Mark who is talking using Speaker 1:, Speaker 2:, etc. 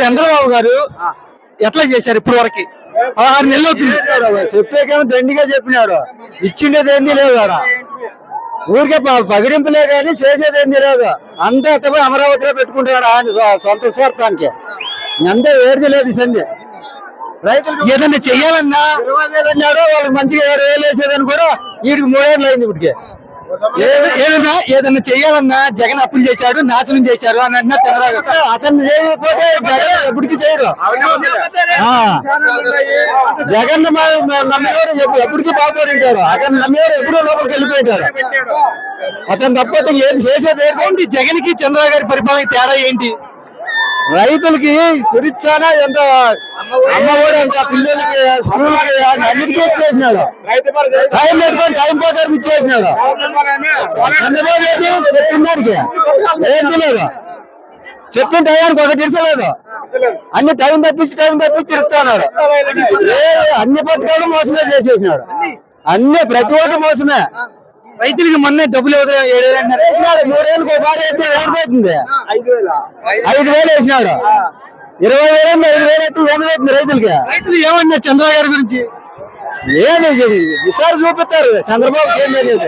Speaker 1: చంద్రబాబు గారు ఎట్లా చేశారు ఇప్పుడు వరకు? ఆరు నెలలు అవుతుంది.
Speaker 2: చెప్పేకేమో దండిగా చెప్పినాడు. ఇచ్చిండేది ఏంది లేదు ఆడ. ఊరికే పగిడింపులే కానీ చేసేది ఏంది లేదు. అంతా ఎత్తపోయి అమరావతిలో పెట్టుకుంటున్నాడు ఆయన సొంత స్వార్థానికి. అంతా ఏది లేదు ఈ సంధి రైతులు
Speaker 1: ఏదైనా చెయ్యాలన్నా?
Speaker 2: ఇరవై వేలు అన్నాడు వాళ్ళకి మంచిగా ఏడు వేలు వేసేదని కూడా వీడికి మూడేళ్ళు అయింది ఇప్పటికి.
Speaker 1: ఏదైనా ఏదైనా చెయ్యాలన్నా జగన్ అప్పులు చేశాడు నాశనం చేశారు అని అంటున్నా చంద్రబాబు
Speaker 2: అతను చేయకపోతే జగన్ ఎప్పటికీ చేయడు. ఆ. జగన్ నమ్మేవారు ఎప్పటికీ బాగుపడి ఉంటారు అతను నమ్మేవారు ఎప్పుడో లోపలికి వెళ్ళిపోయింటారు అతను తప్పతే ఏది చేసేది ఏంటి?
Speaker 1: జగన్కి చంద్రబాబు గారి పరిపాలన తేడా ఏంటి?
Speaker 2: రైతులకి సురిచ్చానా ఎంత అమ్మఒడి పిల్లలకి అన్నిటికీ ఇచ్చేసినాడు టైం పెట్టుకొని టైం ప్రకారం ఇచ్చేసినాడు. చంద్రబాబు చెప్పిన దానికి. ఏంటి లేదు చెప్పిన టైంకి ఒకటి ఇచ్చలేదు అన్ని టైం తప్పించి టైం తప్పించి ఇస్తున్నాడు ఏ అన్ని పథకాలు మోసమే చేసేసినాడు. అన్ని ప్రతి ఒక్కటి మోసమే.
Speaker 1: రైతులకి మొన్నే డబ్బులు.
Speaker 2: వేసినాడు మూడేళ్ళకి ఒక భార్య అయితే ఏమైపోతుంది ఐదు వేలు? వేసినాడు. ఇరవై వేలు ఐదు వేలు అయితే ఏమైపోతుంది రైతులకి.
Speaker 1: రైతులు ఏమన్నారు చంద్రబాబు గారి గురించి?
Speaker 2: ఏమి ఈసారి చూపిస్తారు చంద్రబాబు ఏం తెలియదు